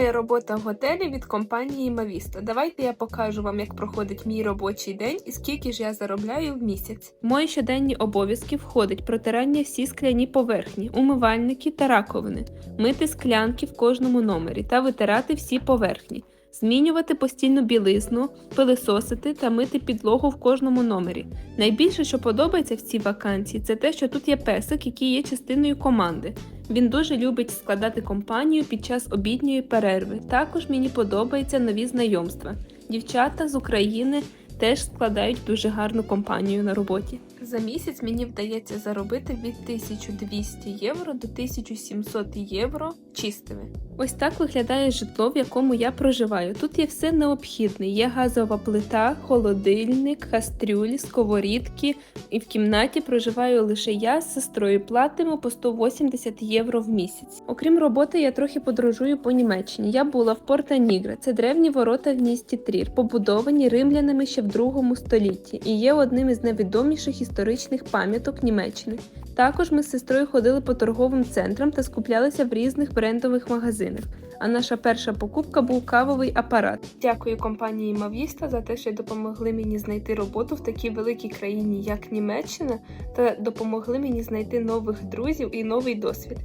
Робота в готелі від компанії Мавісто. Давайте я покажу вам, як проходить мій робочий день і скільки ж я заробляю в місяць. Мої щоденні обов'язки входить протирання всі скляні поверхні, умивальники та раковини, мити склянки в кожному номері та витирати всі поверхні. Змінювати постійну білизну, пилисосити та мити підлогу в кожному номері. Найбільше, що подобається в цій вакансії, це те, що тут є песик, який є частиною команди. Він дуже любить складати компанію під час обідньої перерви. Також мені подобаються нові знайомства. Дівчата з України теж складають дуже гарну компанію на роботі. За місяць мені вдається заробити від 1200 євро до 1700 євро чистими. Ось так виглядає житло, в якому я проживаю. Тут є все необхідне: є газова плита, холодильник, кастрюлі, сковорідки. І в кімнаті проживаю лише я з сестрою. Платимо по 180 євро в місяць. Окрім роботи, я трохи подорожую по Німеччині. Я була в Порта Нігра. Це древні ворота в місті Трір, побудовані римлянами ще в другому столітті і є одним із найвідоміших історичних пам'яток Німеччини. Також ми з сестрою ходили по торговим центрам та скуплялися в різних брендових магазинах. А наша перша покупка був кавовий апарат. Дякую компанії Мавіста за те, що допомогли мені знайти роботу в такій великій країні, як Німеччина, та допомогли мені знайти нових друзів і новий досвід.